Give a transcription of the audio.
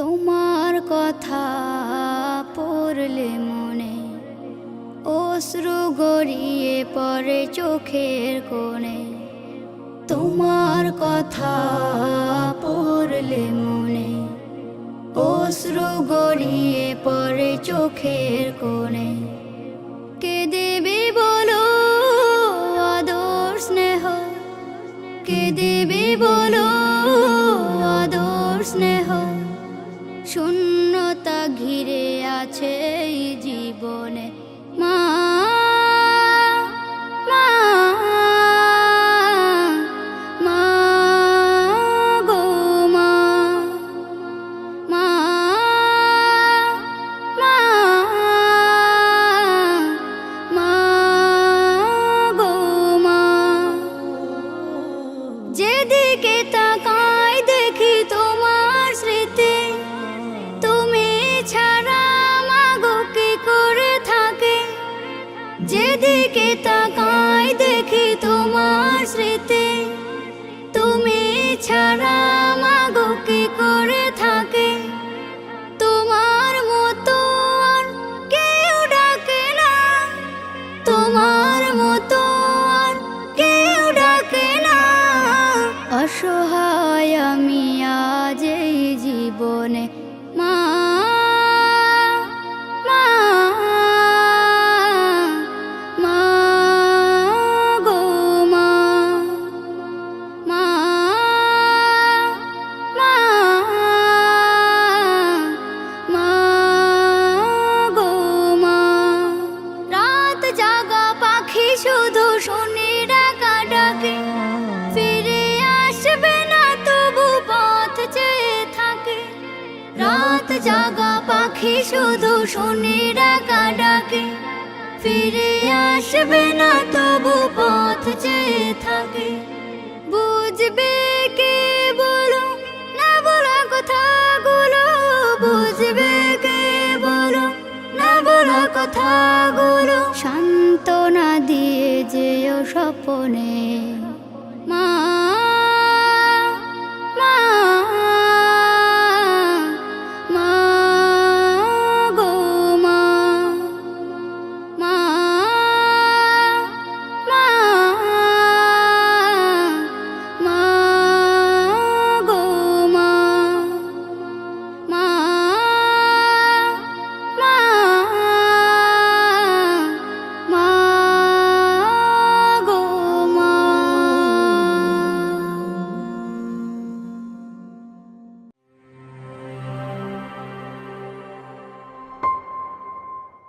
তোমার কথা পড়লে মনে অশ্রু গড়িয়ে পড়ে চোখের কোণে। তোমার কথা পড়লে মনে অশ্রু গড়িয়ে পড়ে চোখের কোণে। কে দেবে বলো আদর স্নেহ? কে দেবে বলো আদর স্নেহ? ঘিরে আছে জীবনে। তোমার মতো কেউ ডাকে না। অসহায় আমি আজ এই জীবনে পাখি শুধু শুনে ডাকা ডাকে ফিরে আসবে না তবু পথ চেয়ে থাকে। বুঝবে কে বলো না বলা কথাগুলো। বুঝবে কে বলো না বলা কথাগুলো। সান্ত্বনা দিয়ে যেও স্বপনে।